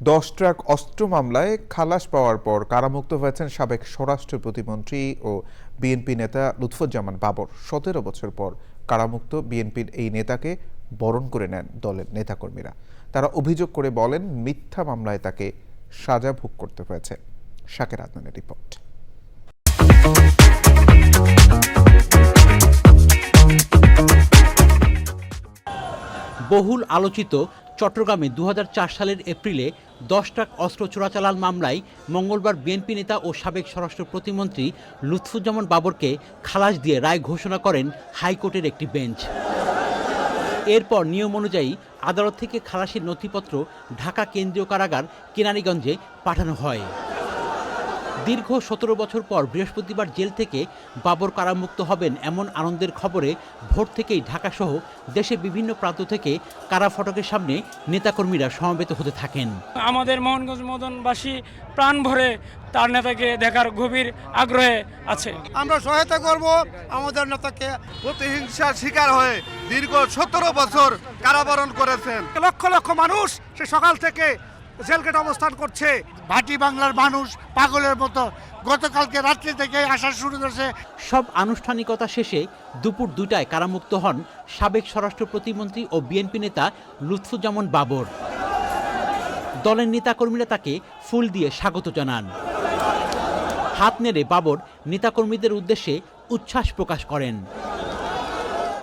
দশ ট্রাক অস্ত্র মামলায় খালাস পাওয়ার পর কারামুক্ত হয়েছেন সাবেক স্বরাষ্ট্র প্রতিমন্ত্রী ও বিএনপি নেতা লুৎফুজ্জামান বাবর। সতেরো বছর পর কারামুক্ত বিএনপির এই নেতাকে বরণ করে নেন দলের নেতাকর্মীরা। তারা অভিযোগ করে বলেন, মিথ্যা মামলায় তাকে সাজা ভোগ করতে হয়েছে। শাকের আদনানের রিপোর্ট। বহুল আলোচিত চট্টগ্রামে দু হাজার চার সালের এপ্রিলে দশ ট্রাক অস্ত্র চোরাচালান মামলায় মঙ্গলবার বিএনপি নেতা ও সাবেক স্বরাষ্ট্র প্রতিমন্ত্রী লুৎফুজ্জামান বাবরকে খালাস দিয়ে রায় ঘোষণা করেন হাইকোর্টের একটি বেঞ্চ। এরপর নিয়ম অনুযায়ী আদালত থেকে খালাসের নথিপত্র ঢাকা কেন্দ্রীয় কারাগার কেনারীগঞ্জে পাঠানো হয়। দীর্ঘ সতেরো বছর পর বৃহস্পতিবার জেল থেকে বাবর কারামুক্ত হবেন এমন আনন্দের খবরে ভোর থেকেই ঢাকাসহ দেশের বিভিন্ন প্রান্ত থেকে কারা ফটকের সামনে নেতাকর্মীরা সমবেত হতে থাকেন। আমাদের মোহনগঞ্জ মদনবাসী প্রাণ ভরে তার নেতাকে দেখার গভীর আগ্রহে আছে। আমরা সহায়তা করব আমাদের নেতাকে প্রতিহিংসার শিকার হয়ে দীর্ঘ সতেরো বছর কারাবরণ করেছেন। লক্ষ লক্ষ মানুষ সে সকাল থেকে জেলগেট অবস্থান করছে। ভাটি বাংলার মানুষ পাগলের মতো। গতকালকে রাত্রি থেকে আসা শুরু করেছে সব আনুষ্ঠানিকতা শেষে দুপুর দুটায় কারামুক্ত হন সাবেক স্বরাষ্ট্র প্রতিমন্ত্রী ও বিএনপি নেতা লুৎফুজ্জামান বাবর। দলের নেতাকর্মীরা তাকে ফুল দিয়ে স্বাগত জানান। হাত নেড়ে বাবর নেতাকর্মীদের উদ্দেশ্যে উচ্ছ্বাস প্রকাশ করেন।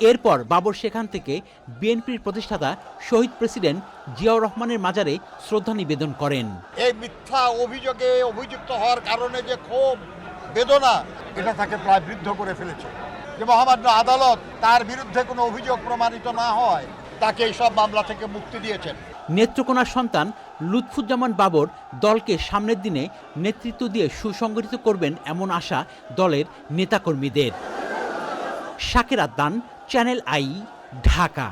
এরপর বাবর সেখান থেকে বিএনপির প্রতিষ্ঠাতা শহীদ প্রেসিডেন্ট জিয়াউর রহমানের মাজারে শ্রদ্ধা নিবেদন করেন। এই মিথ্যা অভিযোগে অভিযুক্ত হওয়ার কারণে যে ক্ষোভ বেদনা এটা তাকে প্রায় বৃদ্ধ করে ফেলেছে। যে মহামান্য আদালত তার বিরুদ্ধে কোনো অভিযোগ প্রমাণিত না হয় তাকে এই সব মামলা থেকে মুক্তি দিয়েছেন। নেত্রকোনার সন্তান লুৎফুজ্জামান বাবর দলকে সামনের দিনে নেতৃত্ব দিয়ে সুসংগঠিত করবেন এমন আশা দলের নেতাকর্মীদের। শাকের আদান চ্যানেল আই ঢাকা।